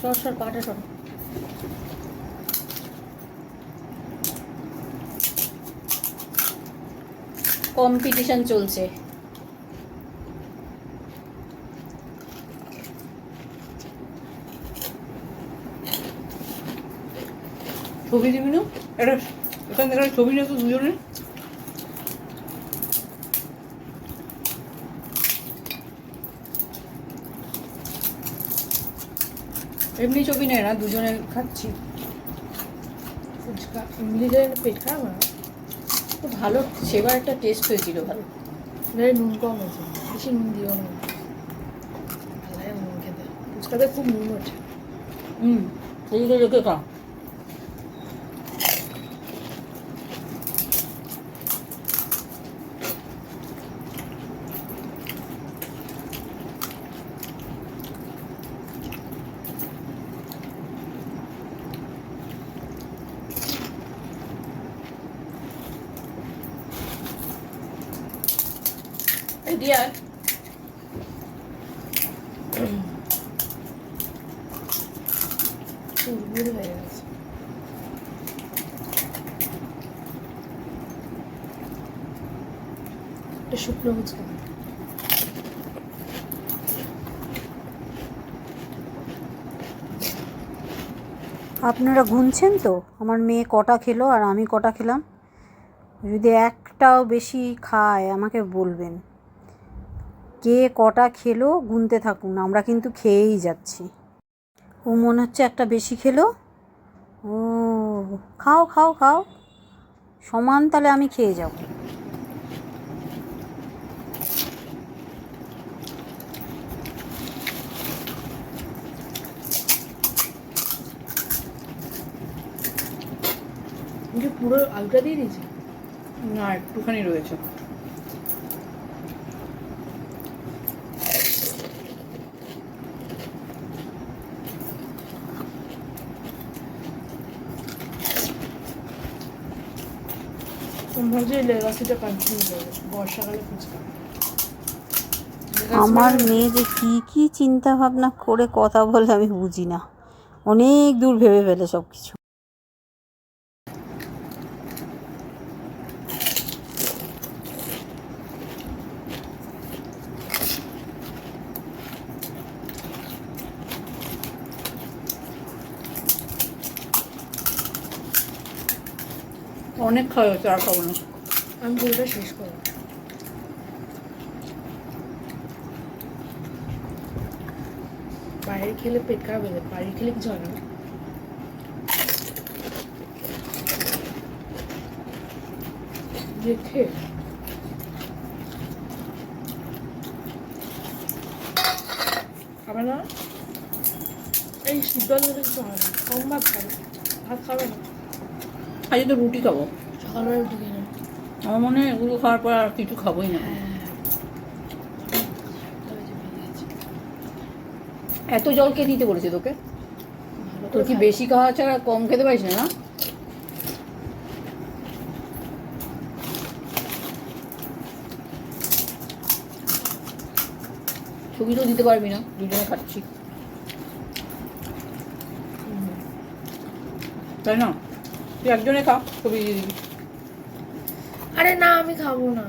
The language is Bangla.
সর সর, পাটা সর। কম্পিটিশন চলছে। ছবি দিবি না? একটা এখান থেকে ছবি নিয়ে তো দুজনে। এমনি ছবি নেয় না দুজনে খাচ্ছি। ফুচকা এমনিতে পেট খারাপ না। খুব ভালো সেবার একটা টেস্ট হয়েছিল ভালো। এবারে নুন কম হয়েছে বেশি নুন দিও না। ভালো নুন খেতে। ফুচকাতে খুব নুন ওঠে। হুম ছবিটা রেখে খা। ডিয়ার চুরমুর হয়ে গেছে একটা শুকনো ফুচকা আপনারা গুনছেন তো? আমার মেয়ে কটা খেলো আর আমি কটা খেলাম। যদি একটাও বেশি খায় আমাকে বলবেন। কে কটা খেলো গুনতে থাকুন আমরা কিন্তু খেয়েই যাচ্ছি। ও মনে হচ্ছে একটা বেশি খেলো। ও, খাও খাও খাও। সমান তাহলে আমি খেয়ে যাব। পুরো আলুটা দিয়ে দিয়েছি? না, একটুখানি রয়েছে। আমার মেয়ে যে কী কী চিন্তা ভাবনা করে কথা বলে আমি বুঝি না। অনেক দূর ভেবে ফেলে সব কিছু অনেক খাওয়া হয়েছে আর খাব না। আমি পুরোটা শেষ করব। বাইরে খেলে পেট খারাপ হয়ে যায় বাড়ি খেলে কিছু হয় রেখে খাবে না? এই হলে কিছু হয় না, কম ভাত খাবে ভাত খাবে না। আজকে তো রুটি খাব। সকালবেলা রুটি নেবে। আমার মনে হয় এগুলো খাওয়ার পর আর কিছু খাবোই না। হ্যাঁ এত জল কে দিতে বলেছে তোকে? তোর কি বেশি খাওয়া ছাড়া কম খেতে পারিস না না? ছবি তো দিতে পারবি না দুজনে খাচ্ছি। তাই না? তুই একজনে খা খুবই আরে না আমি খাব না।